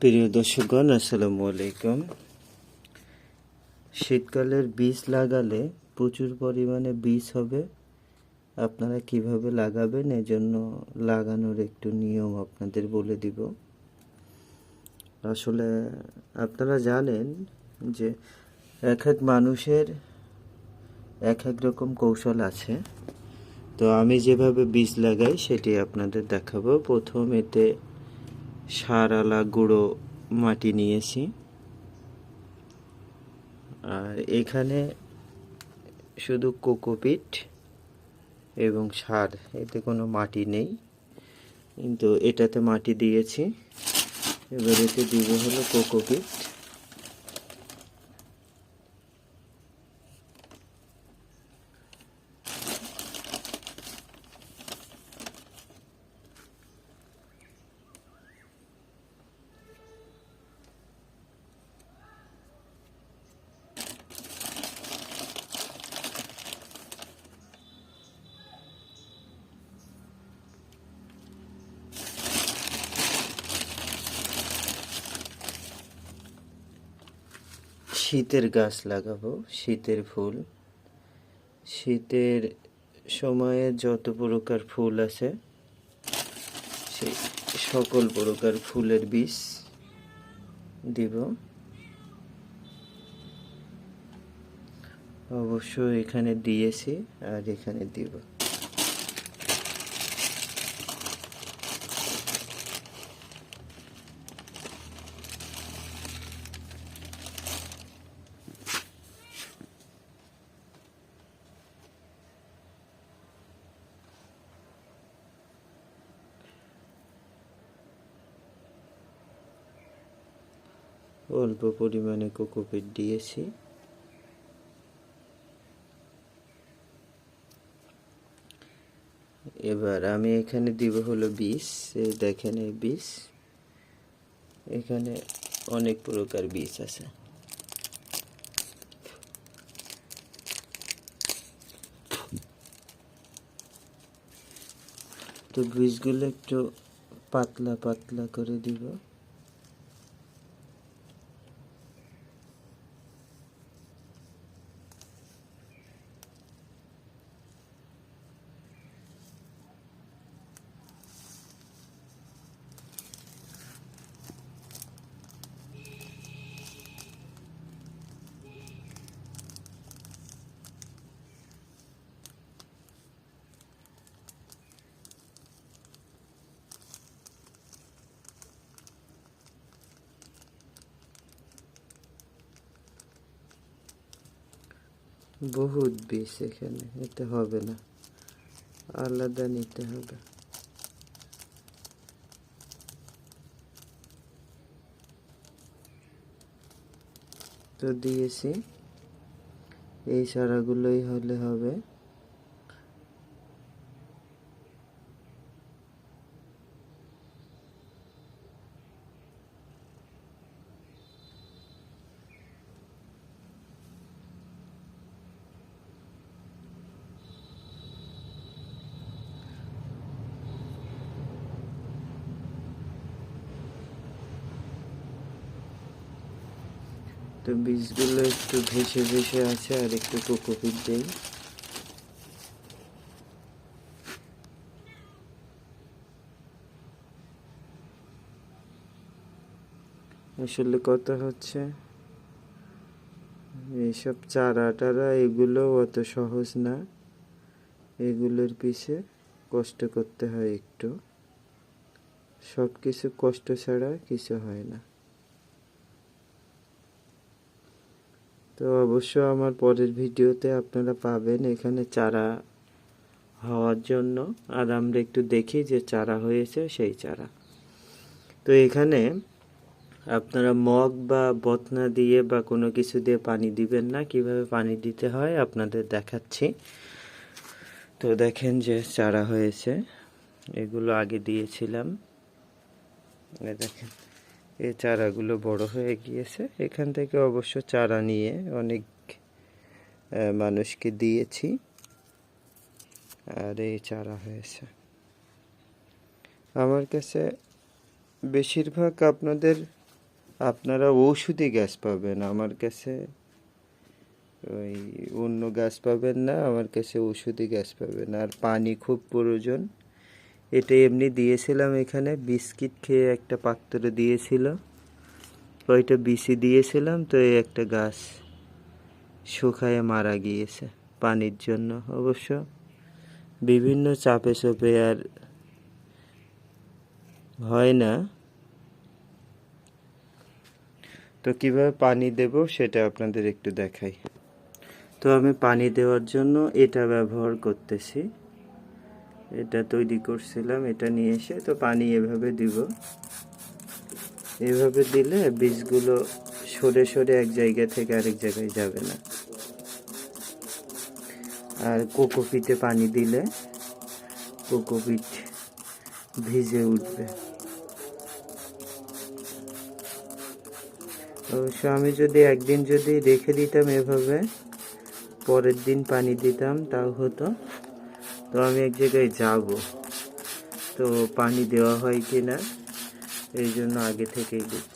প্রিয় দর্শকগণ, আসসালামু আলাইকুম। শীতকালের বীজ লাগালে প্রচুর পরিমাণে বীজ হবে। আপনারা কীভাবে লাগাবেন এজন্য লাগানোর একটু নিয়ম আপনাদের বলে দিব। আসলে আপনারা জানেন যে এক এক মানুষের এক এক রকম কৌশল আছে। তো আমি যেভাবে বীজ লাগাই সেটি আপনাদের দেখাবো। প্রথম এতে সারালা গুঁড়ো মাটি নিয়েছি। আর এখানে শুধু কোকোপিট এবং সার, এতে কোনো মাটি নেই। কিন্তু এটাতে মাটি দিয়েছি। এবার এতে দিব হলো কোকোপিট শীতের গাছ লাগাবো, শীতের ফুল। শীতের সময়ে যত প্রকার ফুল আছে, সেই সকল প্রকার ফুলের বীজ দিব। অবশ্যই এখানে দিয়েছি আর এখানে দিব। অল্প পরিমাণে কোকোপিট দিয়েছি। এবার আমি এখানে দিব হলো বীজ দেখেন এই বীজ। এখানে অনেক প্রকার বীজ আছে। তো বীজগুলো একটু পাতলা পাতলা করে দিব। বহুত বেশ এখানে, এতে হবে না। আলাদা নিতে হবে। তো দিয়েছি। এই সারাগুলোই হলে হবে। তো বীজগুলো একটু ভেসে ভেসে আছে আর একটু কোকোপিট দেই। আসলে কথা হচ্ছে এইসব চারা টারা এগুলো অত সহজ না। এগুলোর পিছে কষ্ট করতে হয় একটু। সব কিছু কষ্ট ছাড়া কিছু হয় না। তো অবশ্য আমার পরের ভিডিওতে আপনারা পাবেন এখানে চারা হওয়ার জন্য। আর আমরা একটু দেখি যে চারা হয়েছে সেই চারা। তো এখানে আপনারা মগ বা বতনা দিয়ে বা কোনো কিছু দিয়ে পানি দিবেন না। কীভাবে পানি দিতে হয় আপনাদের দেখাচ্ছি। তো দেখেন যে চারা হয়েছে। এগুলো আগে দিয়েছিলাম। দেখেন। এই চারাগুলো বড় হয়ে গিয়েছে। এখান থেকে অবশ্য চারা নিয়ে অনেক মানুষকে দিয়েছি। আর এই চারা হয়েছে। আমার কাছে বেশিরভাগ আপনাদের, আপনারা ঔষধি গ্যাস পাবেন। আমার কাছে ওই অন্য গ্যাস পাবেন না, আমার কাছে ওষুধি গ্যাস পাবেন। আর পানি খুব প্রয়োজন। এটা এমনি দিয়েছিলাম এখানে, বিস্কিট খেয়ে একটা পাত্র দিয়েছিল। ওইটা বিসি দিয়েছিলাম তো এই একটা গাছ শুকায় মারা গিয়েছে পানির জন্য অবশ্য। বিভিন্ন চাপে চোপে আর হয় না। তো কীভাবে পানি দেব সেটা আপনাদের একটু দেখাই। তো আমি পানি দেওয়ার জন্য এটা ব্যবহার করতেছি। এটা তৈরি করছিলাম, এটা নিয়ে এসে তো পানি এভাবে দিব। এভাবে দিলে বীজগুলো সরে সরে এক জায়গা থেকে আরেক জায়গায় যাবে না। আর কোকোপিটে পানি দিলে কোকোপিট ভিজে উঠবে। অবশ্য আমি যদি একদিন যদি রেখে দিতাম এভাবে, পরের দিন পানি দিতাম, তাও হতো। তো আমি এক জায়গায় যাব। তো পানি দেওয়া হয় কি না এই জন্য আগে থেকেই দিচ্ছি